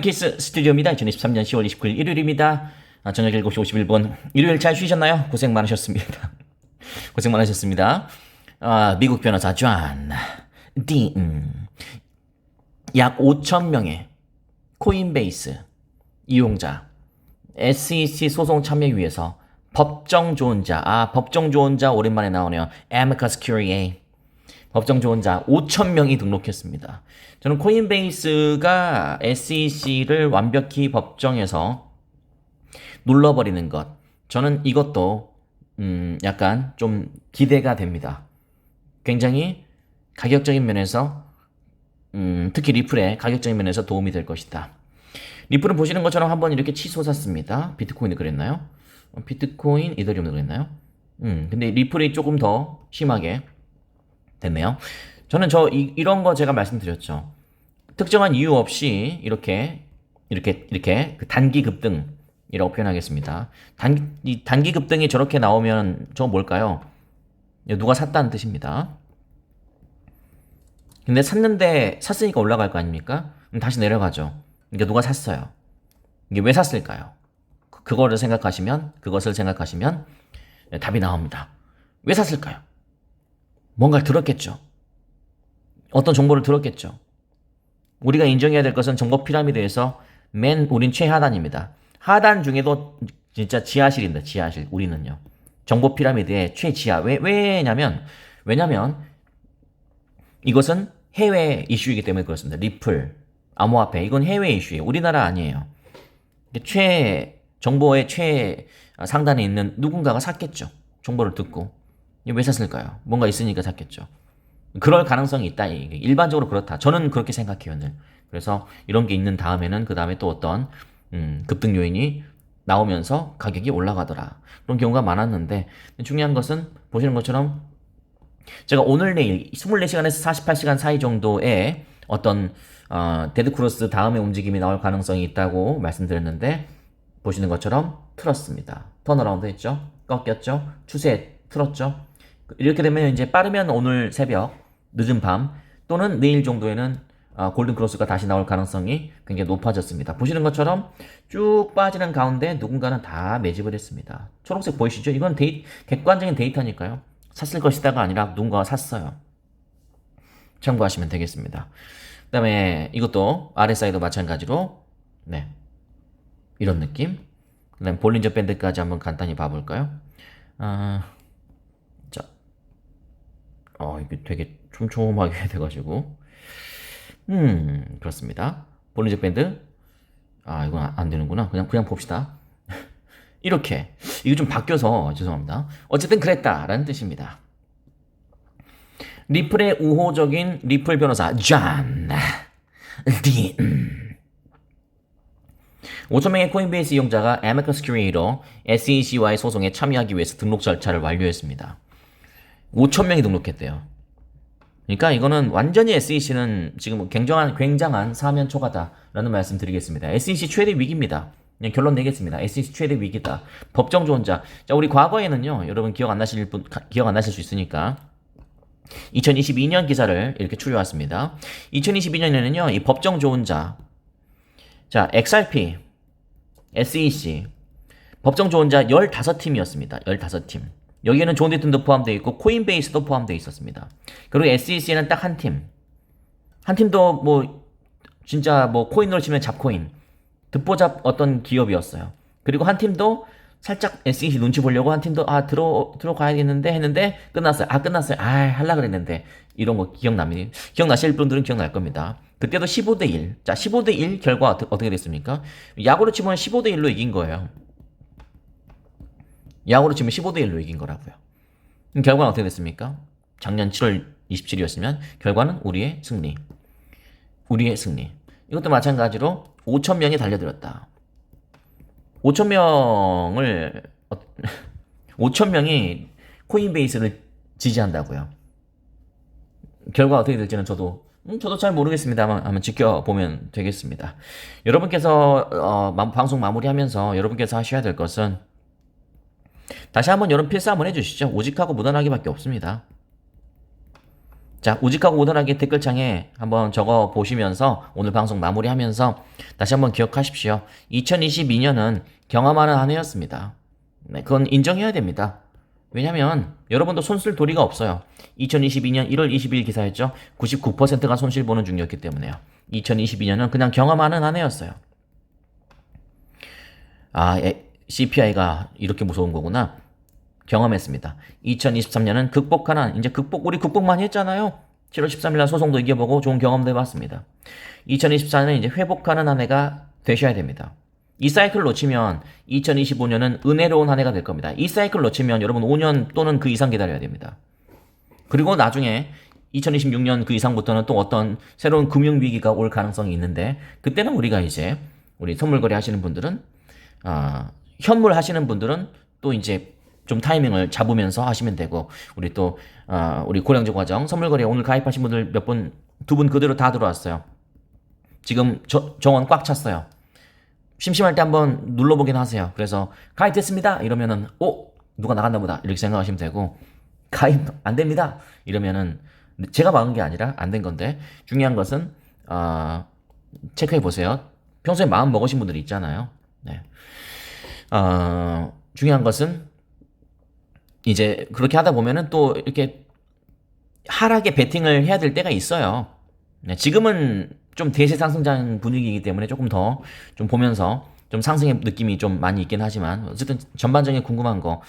키스 스튜디오입니다. 2023년 10월 29일 일요일입니다. 아, 저녁 7시 51분. 일요일 잘 쉬셨나요? 고생 많으셨습니다. 고생 많으셨습니다. 아, 미국 변호사 존 딘. 약 5천 명의 코인베이스 이용자 SEC 소송 참여 위해서 법정 조언자 아 법정 조언자 오랜만에 나오네요. Amicus Curiae 법정 조언자 5천 명이 등록했습니다. 저는 코인베이스가 SEC를 완벽히 법정에서 눌러버리는 것. 저는 이것도 음, 약간 좀 기대가 됩니다. 굉장히 가격적인 면에서 음, 특히 리플의 가격적인 면에서 도움이 될 것이다. 리플은 보시는 것처럼 한번 이렇게 치솟았습니다. 비트코인도 그랬나요? 어, 비트코인, 이더리움도 그랬나요? 음, 근데 리플이 조금 더 심하게 됐네요. 저는 저 이, 이런 거 제가 말씀드렸죠. 특정한 이유 없이 이렇게 이렇게 이렇게 그 단기 급등이라고 표현하겠습니다. 단, 이 단기 급등이 저렇게 나오면 저 뭘까요? 누가 샀다는 뜻입니다. 근데 샀는데 샀으니까 올라갈 거 아닙니까? 그럼 다시 내려가죠. 그러니까 누가 샀어요. 이게 왜 샀을까요? 그- 그거를 생각하시면 그것을 생각하시면 네, 답이 나옵니다. 왜 샀을까요? 뭔가를 들었겠죠. 어떤 정보를 들었겠죠. 우리가 인정해야 될 것은 정보 피라미드에서 맨 우린 최하단입니다. 하단 중에도 진짜 지하실입니다. 지하실. 우리는요. 정보 피라미드의 최지하. 왜 왜냐면 왜냐면 이것은 해외 이슈이기 때문에 그렇습니다. 리플, 암호화폐 이건 해외 이슈예요. 우리나라 아니에요. 최 정보의 최 상단에 있는 누군가가 샀겠죠. 정보를 듣고 왜 샀을까요? 뭔가 있으니까 샀겠죠. 그럴 가능성이 있다. 일반적으로 그렇다. 저는 그렇게 생각해요. 늘. 그래서 이런 게 있는 다음에는 그 다음에 또 어떤 음, 급등 요인이 나오면서 가격이 올라가더라. 그런 경우가 많았는데 중요한 것은 보시는 것처럼 제가 오늘 내일 24시간에서 48시간 사이 정도의 어떤 어, 데드크로스 다음에 움직임이 나올 가능성이 있다고 말씀드렸는데 보시는 것처럼 틀었습니다. 턴어라운드 했죠. 꺾였죠. 추세 틀었죠. 이렇게 되면 이제 빠르면 오늘 새벽, 늦은 밤 또는 내일 정도에는 어, 골든 크로스가 다시 나올 가능성이 굉장히 높아졌습니다. 보시는 것처럼 쭉 빠지는 가운데 누군가는 다 매집을 했습니다. 초록색 보이시죠? 이건 데이, 객관적인 데이터니까요. 샀을 것이다가 아니라 누군가가 샀어요. 참고하시면 되겠습니다. 그 다음에 이것도 RSI도 마찬가지로 네 이런 느낌 그 다음에 볼린저 밴드까지 한번 간단히 봐볼까요? 아, 자, 어, 이게 되게 촘촘하게 돼가지고 음 그렇습니다. 볼린저 밴드 아 이건 안- 안 되는구나. 그냥 그냥 봅시다. 이렇게 이거 좀 바뀌어서 죄송합니다. 어쨌든 그랬다라는 뜻입니다. 리플의 우호적인 리플 변호사 존 딘 5천명의 코인베이스 이용자가 Amicus Curiae로 SEC와의 소송에 참여하기 위해서 등록 절차를 완료했습니다. 5천 명이 등록했대요. 그러니까 이거는 완전히 SEC는 지금 굉장한 굉장한 사면 초과다라는 말씀 드리겠습니다. SEC 최대 위기입니다. 그냥 결론 내겠습니다. SEC 최대 위기다. 법정 조언자. 자, 우리 과거에는요. 여러분 기억 안 나실 분 가- 기억 안 나실 수 있으니까 2022년 기사를 이렇게 추려왔습니다. 2022년에는요, 이 법정 조언자, 자, XRP, SEC, 법정 조언자 15팀이었습니다. 15팀. 여기에는 존 디튼도 포함되어 있고, 코인베이스도 포함되어 있었습니다. 그리고 SEC에는 딱 한 팀. 한 팀도 뭐, 진짜 뭐, 코인으로 치면 잡코인. 듣보잡 어떤 기업이었어요. 그리고 한 팀도 살짝 SEC 눈치 보려고 한 팀도 아 들어 들어가야겠는데 했는데 끝났어요. 아 끝났어요. 아 할라 그랬는데 이런 거 기억납니다. 기억나실 분들은 기억날 겁니다. 그때도 15대 1. 자, 15대 1 결과 어떻게 됐습니까? 야구로 치면 15대 1로 이긴 거예요. 야구로 치면 15대 1로 이긴 거라고요. 결과는 어떻게 됐습니까? 작년 7월 27일이었으면 결과는 우리의 승리. 우리의 승리. 이것도 마찬가지로 5천 명이 달려들었다. 5천 명을 5천 명이 코인베이스를 지지한다고요. 결과 어떻게 될지는 저도 음, 저도 잘 모르겠습니다만 한번 지켜보면 되겠습니다. 여러분께서 어, 마- 방송 마무리하면서 여러분께서 하셔야 될 것은 다시 한번 여러분 필사 한번 해주시죠. 오직하고 무난하기밖에 없습니다. 자, 우직하고 오던하게 댓글창에 한번 적어 보시면서 오늘 방송 마무리하면서 다시 한번 기억하십시오. 2022년은 경험하는 한 해였습니다. 네, 그건 인정해야 됩니다. 왜냐면 여러분도 손쓸 도리가 없어요. 2022년 1월 20일 기사였죠. 99%가 손실 보는 중이었기 때문에요. 2022년은 그냥 경험하는 한 해였어요. 아, CPI가 이렇게 무서운 거구나. 경험했습니다. 2023년은 극복하는 이제 극복 우리 극복만 했잖아요. 7월 13일 날 소송도 이겨보고 좋은 경험도 해봤습니다. 2024년은 이제 회복하는 한 해가 되셔야 됩니다. 이 사이클 놓치면 2025년은 은혜로운 한 해가 될 겁니다. 이 사이클 놓치면 여러분 5년 또는 그 이상 기다려야 됩니다. 그리고 나중에 2026년 그 이상부터는 또 어떤 새로운 금융 위기가 올 가능성이 있는데 그때는 우리가 이제 우리 선물거래 하시는 분들은 아, 현물 하시는 분들은 또 이제 좀 타이밍을 잡으면서 하시면 되고 우리 또 아, 우리 고량주 과정 선물거래 오늘 가입하신 분들 몇 분두분 그대로 다 들어왔어요. 지금 저, 정원 꽉 찼어요. 심심할 때 한번 눌러보긴 하세요. 그래서 가입됐습니다. 이러면은 오 누가 나갔나 보다 이렇게 생각하시면 되고 가입 안 됩니다. 이러면은 제가 막은 게 아니라 안 된 건데 중요한 것은 아 체크해 보세요. 평소에 마음 먹으신 분들이 있잖아요. 네. 어, 중요한 것은 이제 그렇게 하다 보면은 또 이렇게 하락에 베팅을 해야 될 때가 있어요. 네, 지금은 좀 대세 상승장 분위기이기 때문에 조금 더 좀 보면서 좀 상승의 느낌이 좀 많이 있긴 하지만 어쨌든 전반적인 궁금한 거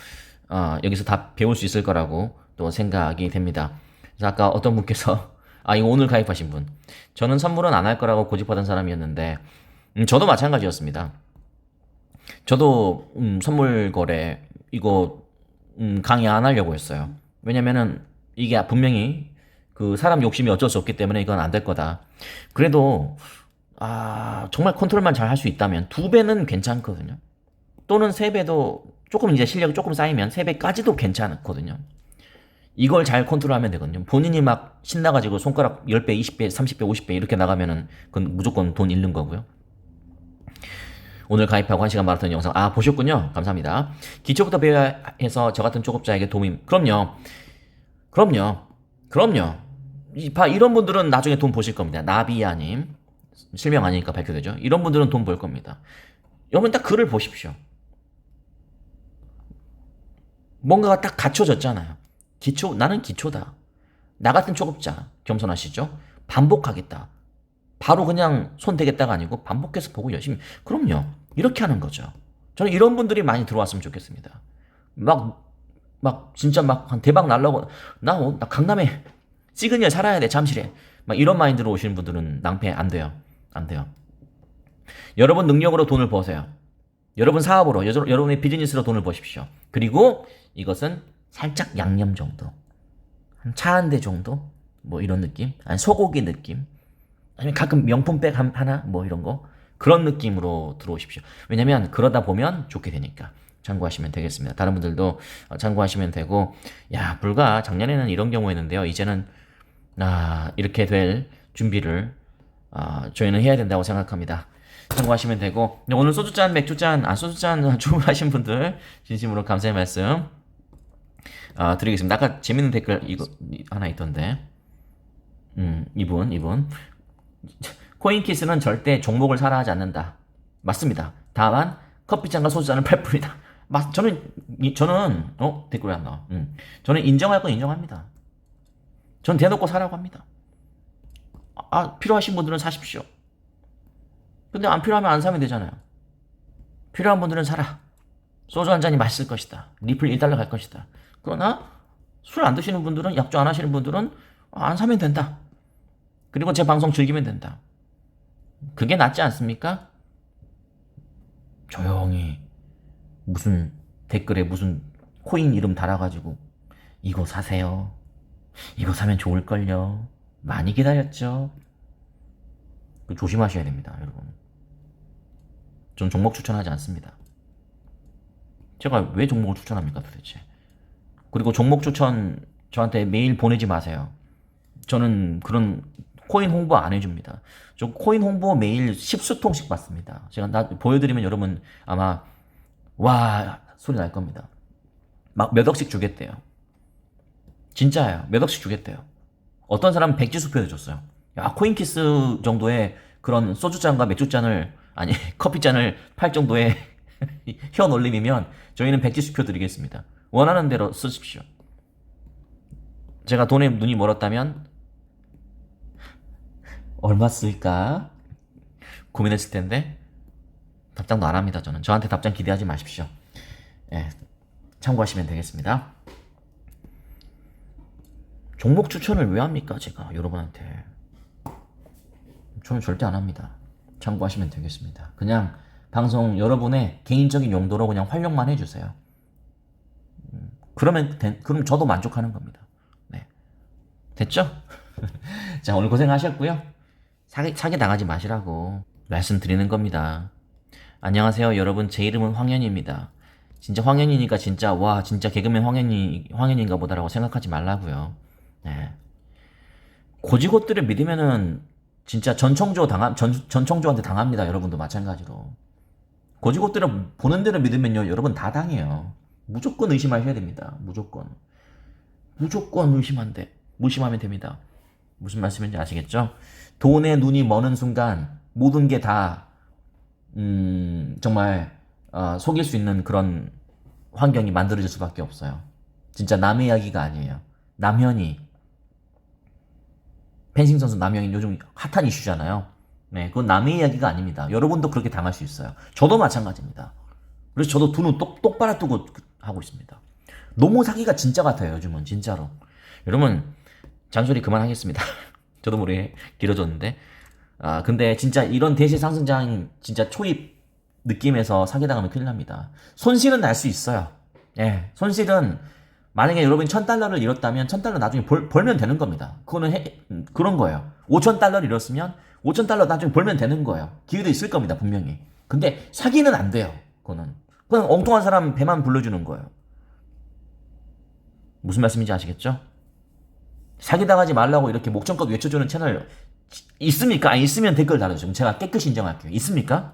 어, 여기서 다 배울 수 있을 거라고 또 생각이 됩니다. 그래서 아까 어떤 분께서 아 이거 오늘 가입하신 분 저는 선물은 안 할 거라고 고집하던 사람이었는데 음, 저도 마찬가지였습니다. 저도 음, 선물 거래 이거 음, 강의 안 하려고 했어요. 왜냐면은 이게 분명히 그 사람 욕심이 어쩔 수 없기 때문에 이건 안 될 거다. 그래도 아 정말 컨트롤만 잘 할 수 있다면 두 배는 괜찮거든요. 또는 세 배도 조금 이제 실력이 조금 쌓이면 세 배까지도 괜찮거든요. 이걸 잘 컨트롤하면 되거든요. 본인이 막 신나가지고 손가락 10배, 20배, 30배, 50배 이렇게 나가면은 그건 무조건 돈 잃는 거고요. 오늘 가입하고 1시간 마라톤 영상 아 보셨군요. 감사합니다. 기초부터 배워야 해서 저 같은 초급자에게 도움이 그럼요. 그럼요. 그럼요. 이, 봐, 이런 분들은 나중에 돈 보실 겁니다. 나비야님. 실명 아니니까 밝혀되죠. 이런 분들은 돈 벌 겁니다. 여러분 딱 글을 보십시오. 뭔가가 딱 갖춰졌잖아요. 기초, 나는 기초다. 나 같은 초급자, 겸손하시죠? 반복하겠다. 바로 그냥 손 대겠다가 아니고 반복해서 보고 열심히. 그럼요. 이렇게 하는 거죠. 저는 이런 분들이 많이 들어왔으면 좋겠습니다. 막, 막, 진짜 막, 한 대박 날라고, 나, 어, 나 강남에 시그니엘 살아야 돼, 잠실에. 막 이런 마인드로 오시는 분들은 낭패 안 돼요. 안 돼요. 여러분 능력으로 돈을 버세요. 여러분 사업으로, 여, 여러분의 비즈니스로 돈을 버십시오. 그리고 이것은 살짝 양념 정도. 한 차 한 대 정도? 뭐 이런 느낌? 아니, 소고기 느낌? 아니면 가끔 명품백 한- 하나? 뭐 이런 거? 그런 느낌으로 들어오십시오. 왜냐면 그러다 보면 좋게 되니까. 참고하시면 되겠습니다. 다른 분들도 어, 참고하시면 되고, 야, 불과 작년에는 이런 경우였는데요. 이제는, 아, 이렇게 될 준비를, 아, 저희는 해야 된다고 생각합니다. 참고하시면 되고, 네, 오늘 소주잔, 맥주잔, 아, 소주잔 주문하신 분들, 진심으로 감사의 말씀, 아, 드리겠습니다. 아까 재밌는 댓글, 이거, 이- 하나 있던데. 음, 이분, 이분. 코인키스는 절대 종목을 사라 하지 않는다. 맞습니다. 다만 커피잔과 소주잔을 팔 뿐이다. 맞, 저는 이- 저는 어 댓글이 안 나와. 음. 저는 인정할 건 인정합니다. 전 대놓고 사라고 합니다. 아 필요하신 분들은 사십시오. 근데 안 필요하면 안 사면 되잖아요. 필요한 분들은 사라. 소주 한 잔이 맛있을 것이다. 리플 1달러 갈 것이다. 그러나 술 안 드시는 분들은 약주 안 하시는 분들은 안 사면 된다. 그리고 제 방송 즐기면 된다. 그게 낫지 않습니까? 조용히 무슨 댓글에 무슨 코인 이름 달아가지고 이거 사세요. 이거 사면 좋을걸요. 많이 기다렸죠. 그 조심하셔야 됩니다, 여러분. 전 종목 추천하지 않습니다. 제가 왜 종목을 추천합니까, 도대체? 그리고 종목 추천 저한테 메일 보내지 마세요. 저는 그런 코인 홍보 안 해줍니다. 저 코인 홍보 매일 10수통씩 받습니다. 제가 나 보여드리면 여러분 아마 와 소리 날 겁니다. 막 몇 억씩 주겠대요. 진짜예요. 몇 억씩 주겠대요. 어떤 사람은 백지 수표를 줬어요. 야, 코인키스 정도의 그런 소주잔과 맥주잔을, 아니, 커피잔을 팔 정도의 현 올림이면 저희는 백지 수표 드리겠습니다. 원하는 대로 쓰십시오. 제가 돈에 눈이 멀었다면, 얼마 쓸까? 고민했을 텐데, 답장도 안 합니다, 저는. 저한테 답장 기대하지 마십시오. 예, 참고하시면 되겠습니다. 종목 추천을 왜 합니까, 제가 여러분한테? 저는 절대 안 합니다. 참고하시면 되겠습니다. 그냥 방송 여러분의 개인적인 용도로 그냥 활용만 해주세요. 음, 그러면 된- 그럼 저도 만족하는 겁니다. 네, 됐죠? 자 오늘 고생하셨고요. 사기 사기 당하지 마시라고 말씀드리는 겁니다. 안녕하세요, 여러분. 제 이름은 황현입니다. 진짜 황현이니까 진짜 와 진짜 개그맨 황현이 황현인가 보다라고 생각하지 말라고요. 네. 고지것들을 믿으면은 진짜 전청조 당함 전 전청조한테 당합니다. 여러분도 마찬가지로. 고지것들을 보는 대로 믿으면요, 여러분 다 당해요. 무조건 의심하셔야 됩니다. 무조건. 무조건 의심한데 무심하면 됩니다. 무슨 말씀인지 아시겠죠? 돈에 눈이 머는 순간 모든 게 다 음, 정말 어, 속일 수 있는 그런 환경이 만들어질 수밖에 없어요. 진짜 남의 이야기가 아니에요. 남현이 펜싱 선수 남현이 요즘 핫한 이슈잖아요. 네, 그건 남의 이야기가 아닙니다. 여러분도 그렇게 당할 수 있어요. 저도 마찬가지입니다. 그래서 저도 두 눈 똑, 똑바로 뜨고 하고 있습니다. 너무 사기가 진짜 같아요, 요즘은 진짜로. 여러분 잔소리 그만하겠습니다. 저도 모르게 길어졌는데. 아 근데 진짜 이런 대세 상승장 진짜 초입 느낌에서 사기당하면 큰일 납니다. 손실은 날 수 있어요. 예, 손실은 만약에 여러분이 천 달러를 잃었다면 천 달러 나중에 벌, 벌면 되는 겁니다. 그거는 해- 음, 그런 거예요. 오천 달러를 잃었으면 오천 달러 나중에 벌면 되는 거예요. 기회도 있을 겁니다, 분명히. 근데 사기는 안 돼요. 그거는 그냥 엉뚱한 사람 배만 불러주는 거예요. 무슨 말씀인지 아시겠죠? 사기당하지 말라고 이렇게 목청껏 외쳐주는 채널 있습니까? 아, 있으면 댓글 달아주세요. 제가 깨끗이 인정할게요. 있습니까?